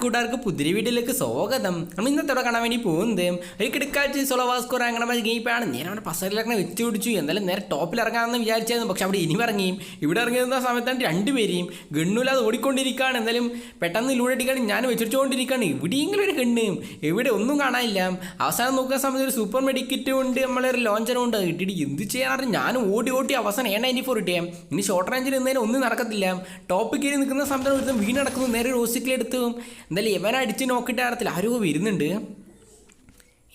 കൂട്ടുകാർക്ക് പുതിരി വീട്ടിലേക്ക് സ്വാഗതം. നമ്മൾ ഇന്നത്തെ കാണാൻ വേണ്ടി പോകുന്നത് ഒരു കിടക്കാഴ്ച സൊളവാസ്കോർ അങ്ങനെ ഗെയിപ്പാണ് ഞാൻ അവിടെ പസറിലിറങ്ങി വെച്ച് പിടിച്ചു എന്തായാലും നേരെ ടോപ്പിൽ ഇറങ്ങാമെന്ന് വിചാരിച്ചായിരുന്നു. പക്ഷെ അവിടെ ഇനി ഇറങ്ങിയും ഇവിടെ ഇറങ്ങിയിരുന്ന സമയത്താണ്? രണ്ടുപേരെയും. ഗണ്ണുമില്ലാതെ ഓടിക്കൊണ്ടിരിക്കുകയാണ്. എന്തായാലും പെട്ടെന്ന് ലൂടെ അടിക്കാണ് ഞാൻ വെച്ചിട്ടുകൊണ്ടിരിക്കുകയാണ് എവിടെയെങ്കിലും ഒരു ഗണ്ണ്. എവിടെ ഒന്നും കാണാനില്ല. അവസാനം നോക്കുന്ന സമയത്ത് ഒരു സൂപ്പർ മെഡിക്കറ്റും ഉണ്ട്. നമ്മളെ ഒരു ലോഞ്ചറും ഉണ്ട്. ഇട്ടിട്ട് എന്ത് ചെയ്യാനാണ്? ഞാൻ ഓടി ഓടി അവസാനം എ നയന്റി ഫോർ ഇട്ടേ ഇനി ഷോർട്ട് റേഞ്ചിൽ നിന്നതിന് ഒന്നും നടക്കത്തില്ല. ടോപ്പ് കയറി നിൽക്കുന്ന സമയത്ത് വീണടക്കുന്നു നേരെ റോസിക്കിലെടുത്തു എന്തായാലും ഇവൻ അടിച്ച് നോക്കിയിട്ട് അറിയത്തില്ല ആരോ വരുന്നുണ്ട്.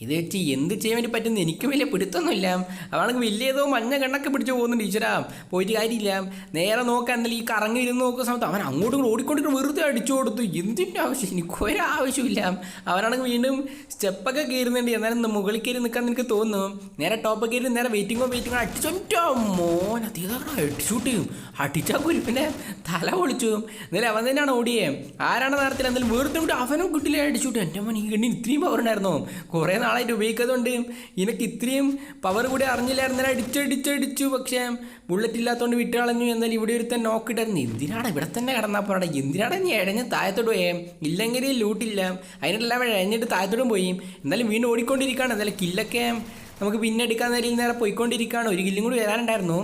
ഇത് വെച്ച് എന്ത് ചെയ്യാൻ വേണ്ടി പറ്റുന്ന? എനിക്ക് വലിയ പിടുത്തൊന്നുമില്ല. അവണെങ്കിൽ വലിയ ഏതോ മഞ്ഞ കണ്ണൊക്കെ പിടിച്ച് പോകുന്നുണ്ട് ഈശ്വരാ. പോയിട്ട് കാര്യമില്ല. നേരെ നോക്കാൻ എന്തായാലും ഈ കറങ്ങി ഇരുന്ന് നോക്കുന്ന സമയത്ത് അവൻ അങ്ങോട്ടും ഓടിക്കൊണ്ടിട്ട് വെറുതെ അടിച്ചു കൊടുത്തു. എന്തിന്റെ ആവശ്യം? എനിക്ക് ഒരാവശ്യമില്ല അവനാണെങ്കിൽ വീണ്ടും സ്റ്റെപ്പൊക്കെ കയറുന്നുണ്ട്. എന്നാലും മുകളിൽ കയറി നിൽക്കാൻ എനിക്ക് തോന്നുന്നു. നേരെ ടോപ്പ് കയറി നേരെ വെയിറ്റിങ്ങോ വെയിറ്റിങ്ങോ അടിച്ചോ. മോൻ അധികം അടിച്ചൂട്ട്. അടിച്ചാൽ കുരുപ്പിന്റെ തല പൊളിച്ചു. എന്നാലും അവൻ തന്നെയാണ് ഓടിയേ. ആരാണ് നേരത്തിൽ എന്തായാലും വെറുതെ അവനും കുട്ടിയിലെ അടിച്ചൂട്ട്. എന്റെ മോൻ ഈ കണ്ണിന് ഇത്രയും പവർ ഉണ്ടായിരുന്നു. കുറേ നാളായിട്ട് ഉപയോഗിക്കാത്തതുകൊണ്ട് എനിക്ക് ഇത്രയും പവർ കൂടി അറിഞ്ഞില്ലായിരുന്നു അടിച്ചടിച്ചടിച്ചു പക്ഷേ ബുള്ളറ്റ് ഇല്ലാത്തതുകൊണ്ട് വിട്ട് കളഞ്ഞു എന്നാൽ ഇവിടെ ഒരുത്തൻ നോക്കിയിട്ടായിരുന്നു എന്തിനാണ് ഇവിടെ തന്നെ കിടന്നാൽ പോരാടെ എന്തിനാണ് നീ ഇഴഞ്ഞ് താഴത്തോട് പോയേ ഇല്ലെങ്കിൽ ലൂട്ടില്ല അതിനെല്ലാം ഇഴഞ്ഞിട്ട് താഴത്തോടും പോയി. എന്നാലും വീണ്ടും ഓടിക്കൊണ്ടിരിക്കുകയാണ്. എന്നാലും കില്ലൊക്കെ നമുക്ക് പിന്നെ എടുക്കാൻ നേരം നേരെ പോയിക്കൊണ്ടിരിക്കുകയാണ്. ഒരു കില്ലും കൂടി വരാനുണ്ടായിരുന്നു.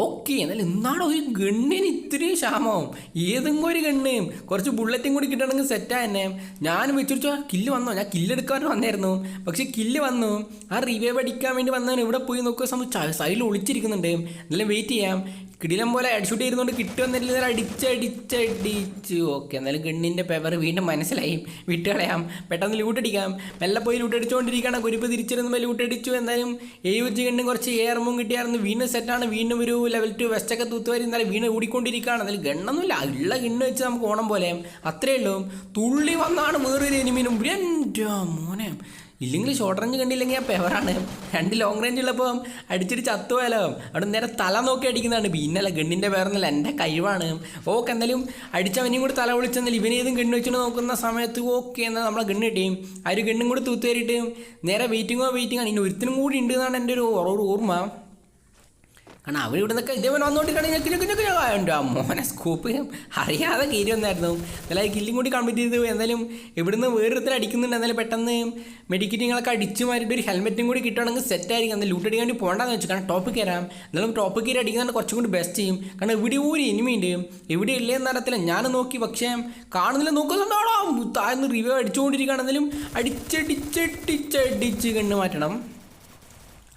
ഓക്കെ എന്നാൽ എന്താണ് ഒരു ഗണ്ണിന് ഇത്രയും ക്ഷാമവും. ഏതെങ്കിലും ഒരു ഗണ്ണയും കുറച്ച് ബുള്ളറ്റും കൂടി കിട്ടണമെങ്കിൽ സെറ്റാ തന്നെ ഞാൻ വെച്ചിരിച്ചോ കില്ല് വന്നോ? ഞാൻ കില്ലെടുക്കാൻ വന്നായിരുന്നു. പക്ഷെ കില്ല് വന്നു. ആ റിവൈവ് അടിക്കാൻ വേണ്ടി വന്നവൻ ഇവിടെ പോയി നോക്കുക സമയം സൈഡിൽ ഒളിച്ചിരിക്കുന്നുണ്ട്. എന്നാലും വെയിറ്റ് ചെയ്യാം. കിടിലം പോലെ അടിച്ചുട്ട് ഇരുന്നുകൊണ്ട് കിട്ടുമെന്നില്ല അടിച്ചടിച്ചടിച്ച്. ഓക്കെ എന്നാലും ഗണ്ണിന്റെ പേപ്പർ വീണ്ടും മനസ്സിലായി. വിട്ട് കളയാം. പെട്ടെന്ന് ലൂട്ടടിക്കാം മെല്ലെ പോയി ലൂട്ടടിച്ചുകൊണ്ടിരിക്കുകയാണ് കുരിപ്പ് തിരിച്ചിരുന്നുമ്പോൾ ലൂട്ടടിച്ചു എന്തായാലും എഴുപത്തി ഗണ്ണും കുറച്ച് ഏർമും കിട്ടിയായിരുന്നു. വീണ്ടും സെറ്റാണ് വീണ്ടും ഒരു ലെവൽ ടു വെസ്റ്റൊക്കെ തൂത്തുവാരി എന്നാലും വീണ് ഓടിക്കൊണ്ടിരിക്കുകയാണ്. അതിൽ ഗണ്ണൊന്നുമില്ല. ഉള്ള ഗണ്ണ് വെച്ച് നമുക്ക് ഓണം പോലെ. അത്രയേ ഉള്ളൂ. തുള്ളി വന്നാണ് വേറൊരു എനിമീനും എന്റെ മോനെ. ഇല്ലെങ്കിൽ ഷോർട്ട് റേഞ്ച് കണ്ടില്ലെങ്കിൽ ആ പെവറാണ് രണ്ട് ലോങ് റേഞ്ച് ഉള്ളപ്പോൾ അടിച്ചിട്ട് ചത്തുപോയാലോ? അവിടെ നേരെ തല നോക്കി അടിക്കുന്നതാണ്. പിന്നല്ല ഗണ്ണിന്റെ പേരെന്നല്ല എന്റെ കഴിവാണ്. ഓക്കെ എന്തായാലും അടിച്ചവനെയും കൂടി തല വിളിച്ചെന്നാൽ ഇവനേതും ഗണ്ണ് വെച്ചിട്ട് നോക്കുന്ന സമയത്ത് ഓക്കെ എന്നാൽ നമ്മളെ ഗണ്ണ് കിട്ടിയും ആ ഒരു ഗണ്ണും കൂടി തൂത്തേറിയിട്ട് നേരെ വെയിറ്റിങ്ങോ വെയിറ്റിങ്ങോ ഇനി ഒരുത്തിനും കൂടി ഉണ്ട് എന്നാണ് എന്റെ ഒരു ഓർമ്മ. കാരണം അവൻ ഇവിടെ നിന്നൊക്കെ ഇതേപോലെ വന്നുകൊണ്ടിരിക്കുകയാണ് ഞെക്കി ഞെക്കി ഞെക്കി മോനെ സ്കൂപ്പ് അറിയാതെ കീരി വന്നായിരുന്നു എന്നാലും കില്ലും കൂടി കംപ്ലീറ്റ് ചെയ്തു എന്തായാലും ഇവിടുന്ന് വേറൊരുത്തർ അടിക്കുന്നുണ്ട്. എന്നാലും പെട്ടെന്ന് മെഡിക്കറ്റിങ്ങളൊക്കെ അടിച്ചു മാറിയിട്ട് ഒരു ഹെൽമെറ്റും കൂടി കിട്ടുകയാണെങ്കിൽ സെറ്റ് ആയിരിക്കും. എന്നാൽ ലൂട്ട് അടിക്കാൻ വേണ്ടി പോകണ്ടെന്ന് വെച്ചു. കാരണം ടോപ്പ് കയറാം. എന്നാലും ടോപ്പ് കയറി അടിക്കുന്നതാണ് കുറച്ചും കൂടി ബെസ്റ്റ് ചെയ്യും. കാരണം ഇവിടെ ഒരു ഇനിമയുണ്ട് ഇവിടെ ഇല്ലേന്ന് അറിയത്തില്ല. ഞാൻ നോക്കി. പക്ഷേ കാണുന്നില്ല. നോക്കുന്നുണ്ടോടാ താഴ്ന്ന് റിവ്യൂ അടിച്ചുകൊണ്ടിരിക്കുകയാണെന്നാലും അടിച്ചടിച്ചടിച്ചടിച്ച് കണ്ണ് മാറ്റണം.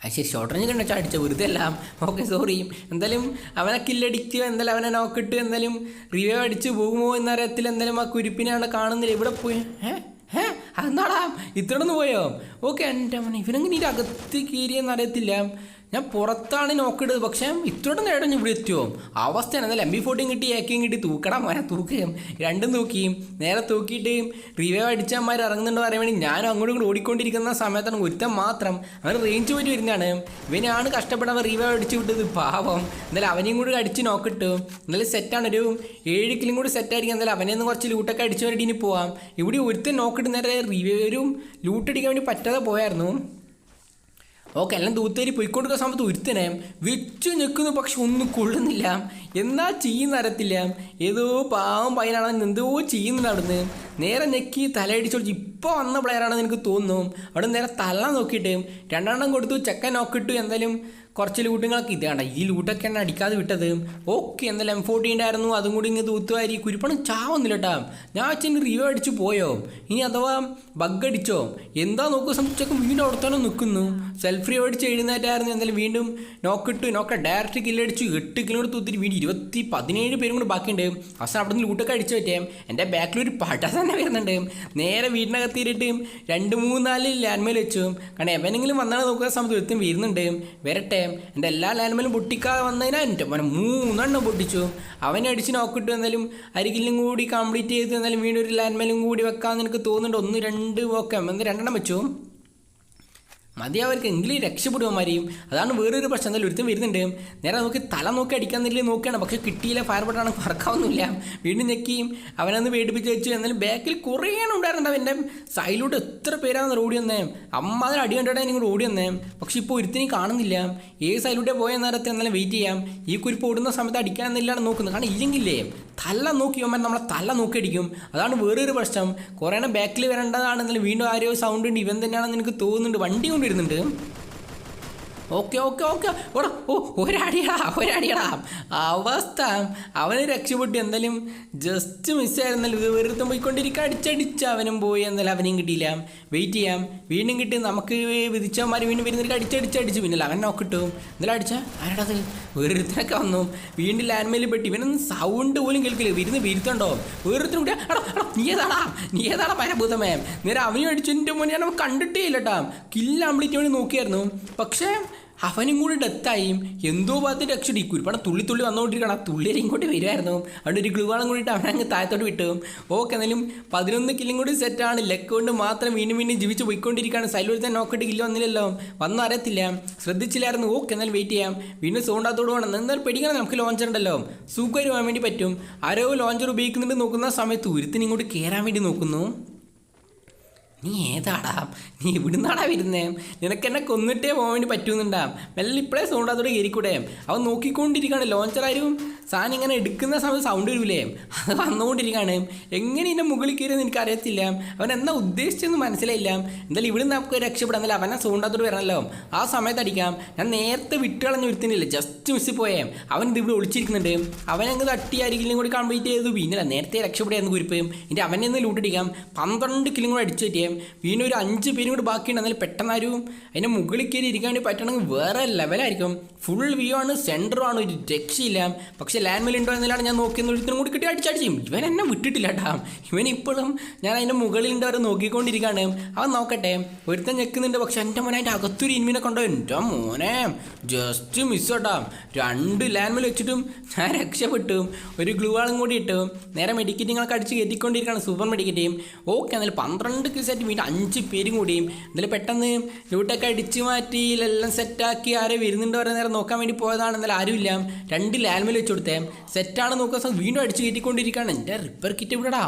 അത് ശരി ഷോർട്ട് റേഞ്ച് കണ്ടു അടിച്ച വെറുതെ അല്ല. ഓക്കെ സോറി എന്തായാലും അവനെ കില്ലടിച്ച് എന്തായാലും അവനെ നോക്കിട്ട് എന്തായാലും റിവ്യൂ അടിച്ച് പോകുമോ എന്നറിയത്തില്ല. എന്തായാലും ആ കുരിപ്പിനാണ് കാണുന്നില്ല. ഇവിടെ പോയി? ഏ? ഏ? അതെന്താടാ? ഇത്രയൊന്ന് പോയോ? ഓക്കെ എന്റെ അവനെ ഇവനെങ്ങനെ ഇത് അകത്ത് കീറിയെന്ന് അറിയത്തില്ല. ഞാൻ പുറത്താണ് നോക്കിയത് പക്ഷേ ഇത്രയും നേടം ഇവിടെ എത്തിയോ? അവസ്ഥ എന്നാൽ എം ബി ഫോർട്ടീൻ കിട്ടി ഏക്കയും കിട്ടി. തൂക്കണം മോനെ തൂക്കുകയും രണ്ടും തൂക്കിയും. നേരെ തൂക്കിയിട്ട് റിവൈവ് അടിച്ചമാർ ഇറങ്ങുന്നുണ്ടെന്ന് പറയാൻ വേണ്ടി ഞാനും അങ്ങോട്ടും ഇങ്ങോട്ട് ഓടിക്കൊണ്ടിരിക്കുന്ന സമയത്താണ് ഒരുത്തൻ മാത്രം അവൻ റേഞ്ച് പോയിട്ട് വരുന്നതാണ് ഇവനാണ് കഷ്ടപ്പെടാൻ റിവൈവ് അടിച്ചു വിട്ടത്. പാവം. എന്നാലും അവനെയും കൂടി അടിച്ച് നോക്കിട്ടു എന്നാലും സെറ്റാണ് ഒരു ഏഴ് കിലും കൂടി സെറ്റായിരിക്കും എന്നാലും അവനെ ഒന്ന് കുറച്ച് ലൂട്ടൊക്കെ അടിച്ചു വേണ്ടി ഇനി പോവാം. ഇവിടെ ഒരുത്തൻ നോക്കിയിട്ട് നേരെ റിവൈവരും ലൂട്ടടിക്കാൻ വേണ്ടി പറ്റാതെ പോയായിരുന്നു. ഓക്കെ എല്ലാം തൂത്തേരി പോയിക്കൊണ്ടിരിക്കുന്ന സമയത്ത് ഒരുത്തനെ വെച്ചു നിൽക്കുന്നു പക്ഷെ ഒന്നും കൊള്ളുന്നില്ല. എന്നാ ചെയ്യുന്ന അറിയത്തില്ല ഏതോ പാവം പയ്യനാണെന്ന് എന്തോ ചെയ്യുന്നുണ്ട് അവിടുന്ന്? നേരെ നെക്കി തലയടിച്ചോളിച്ച് ഇപ്പോൾ വന്ന പ്ലെയറാണെന്ന് എനിക്ക് തോന്നുന്നു. അവിടെ നേരെ തല നോക്കിയിട്ട് രണ്ടെണ്ണം കൊടുത്തു ചെക്കൻ നോക്കിയിട്ട് എന്തായാലും കുറച്ച് ലൂട്ടുകളൊക്കെ ഇത് കണ്ട? ഈ ലൂട്ടൊക്കെയാണ് അടിക്കാതെ വിട്ടത്. ഓക്കെ എന്തായാലും എം ഫോർട്ടി ഉണ്ടായിരുന്നു. അതും കൂടി ഇങ്ങനെ തൂത്തുവാരി കുരുപ്പണം ചാവുന്നില്ല കേട്ടാ ഞാൻ അച്ഛൻ റിവ്യൂ അടിച്ച് പോയോ? ഇനി അഥവാ ബഗ് അടിച്ചോ? എന്താ നോക്കുക സംബന്ധിച്ചൊക്കെ വീണ്ടും അവിടെ തന്നെ നിൽക്കുന്നു. സെൽഫ് റിവ്യൂ അടിച്ച് എഴുന്നേറ്റായിരുന്നു. എന്തായാലും വീണ്ടും നോക്കിട്ട് നോക്ക ഡയറക്റ്റ് കില്ലടിച്ചു എട്ട് കിലോമീറ്റർ തൂത്തിരി വീണ്ടും ഇരുപത്തി പതിനേഴ് പേരും കൂടി ബാക്കിയുണ്ട്. അവസാനം അവിടെ നിന്ന് ലൂട്ടൊക്കെ അടിച്ചു പറ്റേ എന്റെ ബാക്കിൽ ഒരു പട തന്നെ വരുന്നുണ്ട്. നേരെ വീടിനകത്ത് വീടിനകത്തിയിട്ട് രണ്ട് മൂന്നാൽ നാല് ലാൻഡ്മേൽ വെച്ചു. കാരണം എവനെങ്കിലും വന്നാൽ നോക്കുന്ന സമയത്ത് ഒരുത്തും വരുന്നുണ്ട്. വരട്ടെ. എന്റെ എല്ലാ ലാൻഡ്മേലും പൊട്ടിക്കാതെ വന്നതിനാ എന്റെ മോനെ മൂന്നെണ്ണം പൊട്ടിച്ചു. അവനെ അടിച്ച് നോക്കിട്ട് എന്നാലും അരികിലും കൂടി കംപ്ലീറ്റ് ചെയ്ത് എന്നാലും വീണ്ടും ഒരു ലാൻഡ്മേലും കൂടി വെക്കാമെന്ന് എനിക്ക് തോന്നുന്നുണ്ട്. ഒന്ന് രണ്ട് ഓക്കെ എന്നാൽ രണ്ടെണ്ണം വെച്ചു. മതി അവർക്ക് എങ്കിലും രക്ഷപ്പെടുവന്മാരെയും അതാണ് വേറൊരു പ്രശ്നം. എന്തായാലും ഒരുത്തും വരുന്നുണ്ട്. നേരെ നോക്കി തല നോക്കി അടിക്കാൻ തന്നെ നോക്കുകയാണ് പക്ഷെ കിട്ടിയില്ല ഫയർ ബട്ടൺ പറക്കാവുന്നില്ല വീണ്ടും ഞെക്കിയും അവനന്ന് പേടിപ്പിച്ച് വെച്ചു. എന്നാലും ബാക്കിൽ കുറേ ഉണ്ടായിരുന്നുണ്ട് അവന്റെ. സൈഡിലോട്ട് എത്ര പേരാണ് ഓടി വന്നേ. അമ്മ അതിന് അടി കണ്ടിട്ടാണ് നിങ്ങൾ ഓടി വന്നേ. പക്ഷെ ഇപ്പോൾ ഒരുത്തിനെയും കാണുന്നില്ല. ഏത് സൈഡിലൂടെ പോയ നേരത്തെ എന്നാലും വെയിറ്റ് ചെയ്യാം. ഈ കുരിപ്പ് ഓടുന്ന സമയത്ത് അടിക്കാൻ അടിക്കാനെന്നില്ലാണ് നോക്കുന്നത് കാരണം ഇല്ലെങ്കിലേ തല നോക്കി അവൻ നമ്മളെ തല നോക്കി അടിക്കും അതാണ് വേറൊരു പ്രശ്നം. കുറേ ബാക്കിൽ വരേണ്ടതാണെങ്കിൽ വീണ്ടും ആരോ സൗണ്ട് ഉണ്ട്. ഇവൻ തന്നെയാണെന്ന് എനിക്ക് തോന്നുന്നുണ്ട്. വണ്ടി കൊണ്ടുവരുന്നുണ്ട് ഓക്കെ ഓക്കെ ഓക്കെ. ഓടാ ഓ ഒരടിയടാ ഒരടിയടാ. അവസ്ഥ. അവന് രക്ഷപ്പെട്ടു. എന്തായാലും ജസ്റ്റ് മിസ്സായിരുന്നല്ലോ ഇത് വെറുതെ പോയിക്കൊണ്ടിരിക്കുക അടിച്ചടിച്ച് അവനും പോയി. എന്നാലും അവനെയും കിട്ടിയില്ല. വെയിറ്റ് ചെയ്യാം. വീണ്ടും കിട്ടി. നമുക്ക് വിധിച്ചവന്മാർ വീണ്ടും വരുന്നവർക്ക് അടിച്ചടിച്ചടിച്ച് പിന്നല്ല അവൻ നോക്കിട്ടു എന്തായാലും അടിച്ച. ആരാടത് വെറുതെയൊക്കെ വന്നു. വീണ്ടും ലാൻഡ്മേലിൽ പെട്ടി. ഇവനൊന്നും സൗണ്ട് പോലും കേൾക്കില്ല. വിരുന്ന് വിരുത്തുണ്ടോ വേറൊരുത്തരും കൂടി. നീ ഏതാടാ? നീ ഏതാടാ പരഭൂതമേ? നേരെ അവനും അടിച്ചതിന്റെ മുന്നേ ഞാൻ അവൻ കണ്ടിട്ടേ ഇല്ല കേട്ടാ. കില്ല അമ്പിളിക്ക് വേണ്ടി നോക്കിയായിരുന്നു. പക്ഷേ അവനും കൂടി ഡെത്തായും എന്തോ ഭാഗത്ത് രക്ഷടി കുരുപ്പണം തുള്ളി തുള്ളി വന്നുകൊണ്ടിരിക്കണം ആ തുള്ളിയിൽ ഇങ്ങോട്ട് വരുമായിരുന്നു അവിടെ ഒരു ഗ്ലൂവാളം കൂടിയിട്ട് അവനങ്ങ് താഴത്തോട്ട് വിട്ടു. ഓക്കെ എന്നാലും പതിനൊന്ന് കില്ലും കൂടി സെറ്റാണ് ലെക്ക് കൊണ്ട് മാത്രം വീണ്ടും വീണ്ടും ജീവിച്ച് പോയിക്കൊണ്ടിരിക്കുകയാണ്. സൈലൂർ തന്നെ നോക്കിയിട്ട് കില്ല് വന്നില്ലല്ലോ. വന്നും അറിയത്തില്ല. ശ്രദ്ധിച്ചില്ലായിരുന്നു. ഓക്കെ എന്നാലും വെയിറ്റ് ചെയ്യാം. വീണ്ടും സോണ്ടാത്തോട് വേണം. എന്നാൽ പേടിക്കണം. നമുക്ക് ലോഞ്ചർ ഉണ്ടല്ലോ. സുഖം പോകാൻ വേണ്ടി പറ്റും. ആരോ ലോഞ്ചർ ഉപയോഗിക്കുന്നുണ്ട് നോക്കുന്ന സമയത്ത് ഉരുത്തിന് ഇങ്ങോട്ട് കയറാൻ വേണ്ടി നോക്കുന്നു. നീ ഏതാടാ? നീ ഇവിടുന്നാടാ വരുന്നേ? നിനക്ക് എന്നെ കൊന്നിട്ടേ പോകാൻ വേണ്ടി പറ്റുന്നുണ്ടാ. മെല്ലെ ഇപ്പോഴേ സൗണ്ട് അതോടെ കയറിക്കൂടെ അവൻ നോക്കിക്കൊണ്ടിരിക്കുകയാണ് ലോഞ്ചറാരും സാധനം ഇങ്ങനെ എടുക്കുന്ന സമയത്ത് സൗണ്ട് വരൂലേ? അത് വന്നുകൊണ്ടിരിക്കുകയാണ് എങ്ങനെ ഇതിന്റെ മുകളിൽ കയറിയെന്ന് എനിക്ക് അറിയത്തില്ല അവൻ എന്നാ ഉദ്ദേശിച്ചെന്ന് മനസ്സിലായില്ല. എന്തായാലും ഇവിടുന്ന് നമുക്ക് രക്ഷപ്പെടാം. എന്നാലും അവനെ സൗണ്ടാത്തോട് വരണല്ലോ. ആ സമയത്ത് അടിക്കാം. ഞാൻ നേരത്തെ വിട്ടുകളഞ്ഞ് വരുത്തുന്നില്ല ജസ്റ്റ് മിസ്സിൽ പോയേ. അവൻ ഇത് ഇവിടെ ഒളിച്ചിരിക്കുന്നുണ്ട്. അവനങ്ങ് തട്ടി ആരെങ്കിലും കൂടി കംപ്ലീറ്റ് ചെയ്തു. പിന്നില്ല നേരത്തെ രക്ഷപ്പെടായിരുന്നു കുരിപ്പ് എന്റെ അവനെ ഒന്ന് ലൂട്ടടിക്കാം പന്ത്രണ്ട് കിലും കൂടെ അടിച്ചു പറ്റിയേ. വീണ്ടും ഒരു അഞ്ച് പേരും കൂടി ബാക്കിയുണ്ട്. എന്നാലും പെട്ടെന്നാരും അതിന്റെ മുകളിൽ കയറി ഇരിക്കാൻ വേണ്ടി പറ്റണമെങ്കിൽ വേറെ ലെവലായിരിക്കും ഫുൾ വ്യൂ ആണ് സെന്ററും ആണ് ഒരു രക്ഷയില്ല. പക്ഷേ ലാൻഡ് മേൽ ഉണ്ടോ എന്നല്ലാണ് ഞാൻ നോക്കിയെന്ന് ഒരുത്തിനും കൂടി കിട്ടി അടിച്ചടിച്ചും ഇവൻ എന്നെ വിട്ടിട്ടില്ല കേട്ടാ ഇവൻ ഇപ്പോഴും ഞാൻ അതിന്റെ മുകളിൽ ഉണ്ട് അവരെ നോക്കിക്കൊണ്ടിരിക്കുകയാണ്. അവൻ നോക്കട്ടെ. ഒരുത്തൻ ഞെക്കുന്നുണ്ട്. പക്ഷെ എന്റെ മോനെ അതിന്റെ അകത്തൊരു ഇൻമിനെ കണ്ടോ എന്റെ മോനെ ജസ്റ്റ് മിസ് കേട്ടാ രണ്ട് ലാൻഡ് മേൽ വെച്ചിട്ടും ഞാൻ രക്ഷപ്പെട്ടു. ഒരു ഗ്ലൂ ആളും കൂടി ഇട്ടു. നേരെ മെഡിക്കറ്റിങ്ങളൊക്കെ അടിച്ച് കയറ്റിക്കൊണ്ടിരിക്കുകയാണ്. സൂപ്പർ മെഡിക്കറ്റ് ഓക്കെ എന്നാലും പന്ത്രണ്ട് സെറ്റ് വീണ്ടും അഞ്ച് പേരും കൂടിയും. എന്നാലും പെട്ടെന്ന് ലൂട്ടൊക്കെ അടിച്ച് മാറ്റി എല്ലാം സെറ്റാക്കി ആരെ വരുന്നുണ്ടോ വരെ നേരം നോക്കാൻ വേണ്ടി പോയതാണ്. എന്നാലും ആരുമില്ല. രണ്ട് ലാൽമേൽ മേൽ വെച്ച് കൊടുത്തേ. സെറ്റാണ് നോക്കുന്ന വീണ്ടും അടിച്ച് കയറ്റിക്കൊണ്ടിരിക്കുകയാണ്. എന്റെ റിപ്പയർ കിറ്റ് ഇവിടെടാ?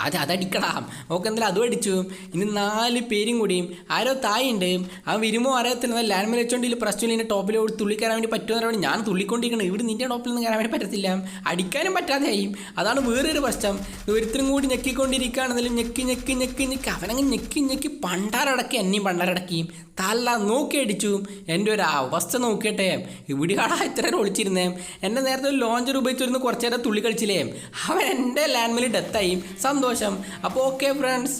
അത് അതടിക്കണം ഓക്കെ എന്തായാലും അതും അടിച്ചു. ഇനി നാല് പേരും കൂടിയും ആരോ തായുണ്ട്. ആ വരുമോ അറിയത്തില്ല. ലാൻഡ് വെച്ചോണ്ട് ഇല്ല പ്രശ്നമില്ല ഇതിന്റെ ടോപ്പിലോട് തുള്ളിക്കയറാൻ വേണ്ടി പറ്റുമെന്ന് ഞാൻ തുള്ളിക്കൊണ്ടിരിക്കണം. ഇവിടെ നിന്റെ ടോപ്പിൽ നിന്ന് കയറാൻ വേണ്ടി പറ്റത്തില്ല. അടിക്കാനും പറ്റാതെയായി അതാണ് വേറൊരു പ്രശ്നം. ഒരുത്തരും കൂടി ഞെക്കിക്കൊണ്ടിരിക്കുകയാണെന്നാലും ഞെക്കി ഞെക്കി ഞെക്കി ഞെക്കി. അവനങ്ങ് ഞെക്കി ഞെക്കി പണ്ടാരടക്കി എന്നെയും പണ്ടാരടക്കിയും തല്ല നോക്കി അടിച്ചു. എന്റെ ഒരു അവസ്ഥ നോക്കിയട്ടെ. ഇവിടെയാടാ ഇത്ര നേരം ഒളിച്ചിരുന്നേ? എന്റെ നേരത്തെ ലോഞ്ചർ ഉപയോഗിച്ചിരുന്ന് കുറച്ച് നേരം തുള്ളി കളിച്ചില്ലേ? അവൻ എന്റെ ലാൻഡ് മേൽ ഡെത്തായി സന്തോഷം. അപ്പോൾ ഓക്കെ ഫ്രണ്ട്സ്